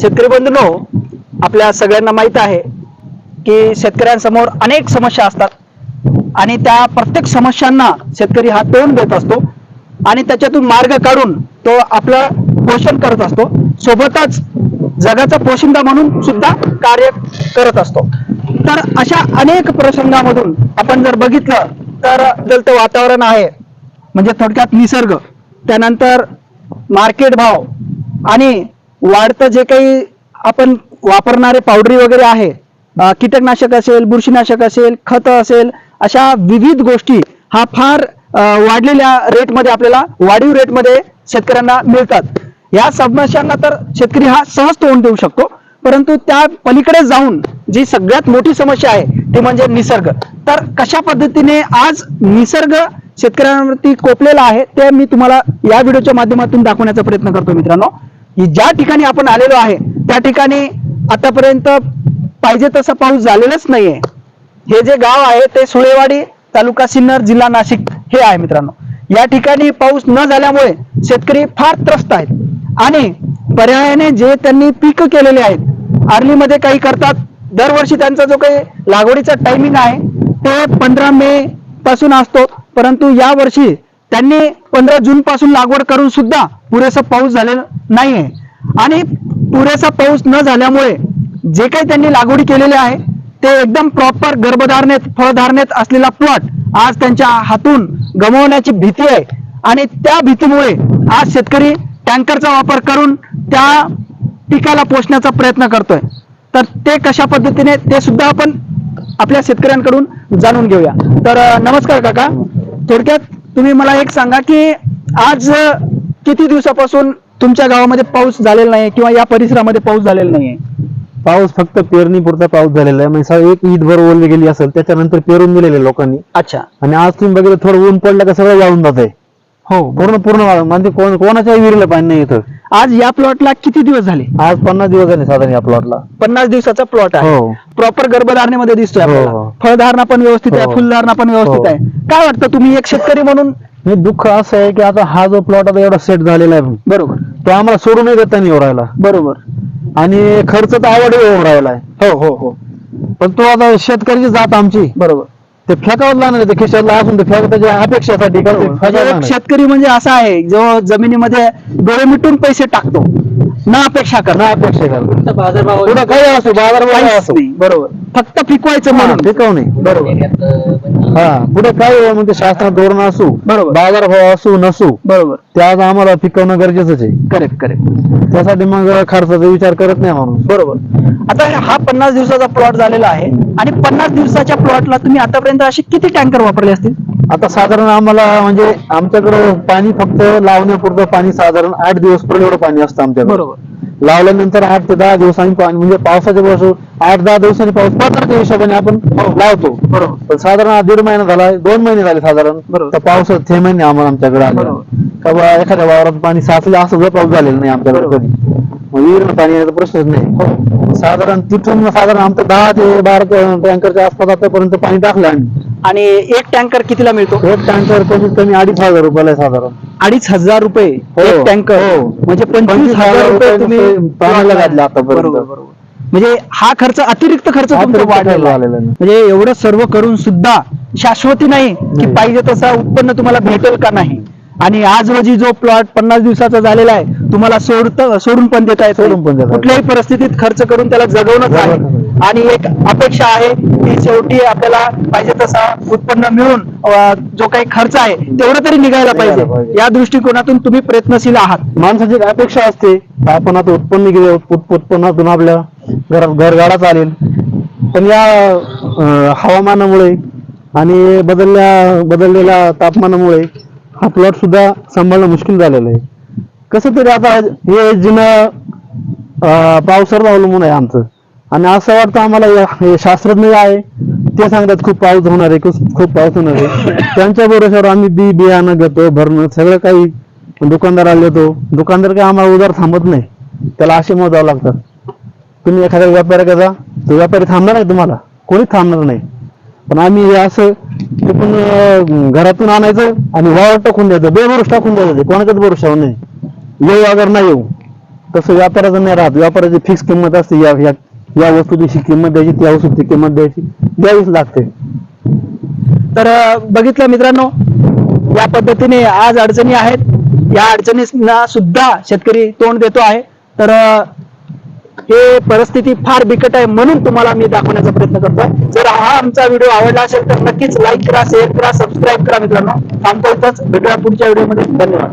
शेतकरी बंधूनो आपल्या सगळ्यांना माहीत आहे की शेतकऱ्यांसमोर अनेक समस्या असतात. आणि त्या प्रत्येक समस्यांना शेतकरी हा तोंड देत असतो. आणि त्याच्यातून मार्ग काढून तो आपलं पोषण करत असतो. सोबतच जगाचा पोशिंदा म्हणून सुद्धा कार्य करत असतो. तर अशा अनेक प्रसंगामधून आपण जर बघितलं तर जलत वातावरण आहे. म्हणजे थोडक्यात निसर्ग त्यानंतर मार्केट भाव आणि वाढतं जे काही आपण वापरणारे पावडरी वगैरे आहे कीटकनाशक असेल बुरशीनाशक असेल खत असेल अशा विविध गोष्टी हा फार वाढलेल्या रेटमध्ये आपल्याला वाढीव रेटमध्ये शेतकऱ्यांना मिळतात. या समस्यांना तर शेतकरी हा सहज तोंड देऊ शकतो परंतु त्या पलीकडे जाऊन जी सगळ्यात मोठी समस्या आहे ती म्हणजे निसर्ग. तर कशा पद्धतीने आज निसर्ग शेतकऱ्यांवरती कोपलेला आहे ते मी तुम्हाला या व्हिडिओच्या माध्यमातून दाखवण्याचा प्रयत्न करतो मित्रांनो. ज्या ठिकाणी आपण आलेलो आहे त्या ठिकाणी आतापर्यंत पाहिजे तसा पाऊस झालेलाच नाहीये. हे जे गाव आहे ते सुळेवाडी तालुका सिन्नर जिल्हा नाशिक हे आहे मित्रांनो. या ठिकाणी पाऊस न झाल्यामुळे शेतकरी फार त्रस्त आहेत. आणि पर्यायाने जे त्यांनी पीक केलेले आहेत आर्लीमध्ये काही करतात. दरवर्षी त्यांचा जो काही लागवडीचा टायमिंग आहे ते पंधरा मे पासून असतो. परंतु या वर्षी त्यांनी पंधरा जून पासून लागवड करून सुद्धा पुरेसा पाऊस झालेला नाहीये. आणि पुरेसा पाऊस न झाल्यामुळे जे काही त्यांनी लागवडी केलेली आहे ते एकदम प्रॉपर गर्भधारणेत फळधारणेत असलेला प्लॉट आज त्यांच्या हातून गमावण्याची भीती आहे. आणि त्या भीतीमुळे आज शेतकरी टँकरचा वापर करून त्या पिकाला पोचण्याचा प्रयत्न करतोय. तर ते कशा पद्धतीने ते सुद्धा आपण आपल्या शेतकऱ्यांकडून जाणून घेऊया. तर नमस्कार काका. थोडक्यात तुम्ही मला एक सांगा की आज किती दिवसापासून तुमच्या गावामध्ये पाऊस झालेला नाही किंवा या परिसरामध्ये पाऊस झालेला नाहीये? पाऊस फक्त पेरणी पुरता पाऊस झालेला आहे. म्हणजे एक ईद भर ओढली गेली असेल त्याच्यानंतर पेरून दिलेले लोकांनी. अच्छा. आणि आज तुम्ही बघितलं थोडं ऊन पडलं का सगळं वाळून जात आहे हो. पूर्ण पूर्ण वाळून म्हणजे कोण कोणाच्याही विहिरीला पाणी नाही इथं. आज या प्लॉटला किती दिवस झाले? आज पन्नास दिवस झाले साधारण या प्लॉटला पन्नास दिवसाचा प्लॉट आहे. हो. प्रॉपर गर्भधारणेमध्ये दिसतोय हो, आपल्याला. हो. फळधारणा पण व्यवस्थित आहे हो. फुलधारणा पण व्यवस्थित हो. आहे. काय वाटतं तुम्ही एक शेतकरी म्हणून? हे दुःख असं आहे की आता हा जो प्लॉट आता एवढा सेट झालेला आहे. बरोबर. तो आम्हाला सोडूनही देता नाही येऊ राहिला बरोबर. आणि खर्च तर आवड येऊन राहिला आहे हो हो हो. पण तो आता शेतकऱ्याची जात आमची. बरोबर. ते फेकावं लागणार आहे, ते खिशातला असून ते फेक त्याच्या अपेक्षासाठी का ते म्हणजे फेकावं एक लागणार आहे. शेतकरी म्हणजे असा आहे जो जमिनीमध्ये डोळे मिटून पैसे टाकतो. न अपेक्षा ना करणार अपेक्षा करतो. पुढं काही असो बाजार काहीच असो. नाही. बरोबर. फक्त पिकवायचं म्हणून. पिकव नाही बरोबर. हा पुढे काय म्हणजे शासनात धोरण असू बरोबर. बाजार भाव असू नसू बरोबर. ते आज आम्हाला पिकवणं गरजेचंच आहे. करेक्ट करेक्ट त्यासाठी मग खर्चाचा विचार करत नाही माणूस. बरोबर. आता हा पन्नास दिवसाचा प्लॉट झालेला आहे आणि पन्नास दिवसाच्या प्लॉटला तुम्ही आतापर्यंत असे किती टँकर वापरले असतील? आता साधारण आम्हाला म्हणजे आमच्याकडे पाणी फक्त लावण्यापुरतं पाणी साधारण आठ दिवस पर्यंत एवढं पाणी असतं आमच्याकडे. बरोबर. लावल्यानंतर आठ ते दहा दिवसांनी पाणी म्हणजे पावसाच्या वर्ष आठ दहा दिवसांनी पाऊस पडणार त्या हिशोबाने आपण लावतो. बरोबर. पण साधारण हा दीड महिना झाला दोन महिने झाले साधारण. तर थेंब नाही आम्हाला आमच्याकडे आलं. का बा एखाद्या वावरात पाणी साचलं असं जर पाऊस झालेला नाही आमच्याकडे. कधी. मग विहिरीला पाणी येण्याचा प्रश्नच नाही. साधारण तिथून साधारण आमचं दहा ते बारा टँकरच्या आसपास आतापर्यंत पाणी टाकलं आम्ही आणि एक टँकर कितीला मिळतो एक टँकर कमीत कमी अडीच हजार रुपयाला आहे साधारण अडीच हजार रुपये हो. एक टँकर हो. म्हणजे पंचवीस हजार रुपये तुम्ही पाण्याला घातले आतापर्यंत. बरोबर म्हणजे हा खर्च अतिरिक्त खर्च तुमचा अतिरिक्त वाढलेला आहे. आलेला आहे. म्हणजे एवढं सर्व करून सुद्धा शाश्वती नाही की नाही. पाहिजे तसं उत्पन्न तुम्हाला भेटेल का नाही आणि आज रोजी जो प्लॉट पन्नास दिवसाचा झालेला आहे तुम्हाला सोडत सोडून पण देता येत सोडून पण देता येत. कुठल्याही परिस्थितीत खर्च करून त्याला जगवणंच जगवणं आहे. आणि एक अपेक्षा आहे की शेवटी आपल्याला पाहिजे तसा उत्पन्न मिळून अं, जो काही खर्च आहे तेवढा तरी निघायला निघायला पाहिजे पाहिजे. या दृष्टिकोनातून तुम्ही प्रयत्नशील आहात माणसाची एक अपेक्षा असते का आपण आता उत्पन्न उत- उत्पन्नातून आपल्या घरगाडा चालेल पण या अं, हवामानामुळे आणि बदलल्या बदललेल्या तापमानामुळे हा प्लॉट सुद्धा सांभाळणं मुश्किल झालेलं आहे. कसं तरी आता हे जिनं पावसावर अवलंबून आहे आमचं. आणि असं वाटतं आम्हाला हे शास्त्रज्ञ आहे ते सांगतात खूप पाऊस होणार आहे खूप पाऊस होणार आहे. त्यांच्या भरोश्यावर आम्ही बी बियाणं घेतो भरणं सगळं काही दुकानदार आले होतो. दुकानदार काही आम्हाला उधार थांबत नाही. त्याला असे मोजावं लागतात. तुम्ही एखाद्या व्यापाऱ्याकडे जा. तो व्यापारी थांबणार नाही तुम्हाला. कोणीच थांबणार नाही. पण आम्ही हे असं ते पण घरातून आणायचं आणि वावर टाकून द्यायचं. बेभरोस टाकून द्यायचं ते. कोणाच्याच भरोशावर नाही. येऊ अगर नाही येऊ. तसं व्यापाराचं नाही राहत. व्यापाराची फिक्स किंमत असते. या या या वस्तूची किंमत द्यायची त्या वस्तूची किंमत द्यायची. द्यावीच लागते. तर बघितलं मित्रांनो या पद्धतीने आज अडचणी आहेत. या अडचणींना सुद्धा शेतकरी तोंड देतो आहे. तर हे परिस्थिती फार बिकट आहे म्हणून तुम्हाला मी दाखवण्याचा प्रयत्न करतोय. जर हा आमचा व्हिडिओ आवडला असेल तर नक्कीच लाईक करा शेअर करा सबस्क्राईब करा मित्रांनो. थांबतो भेटूया पुढच्या व्हिडिओमध्ये. धन्यवाद.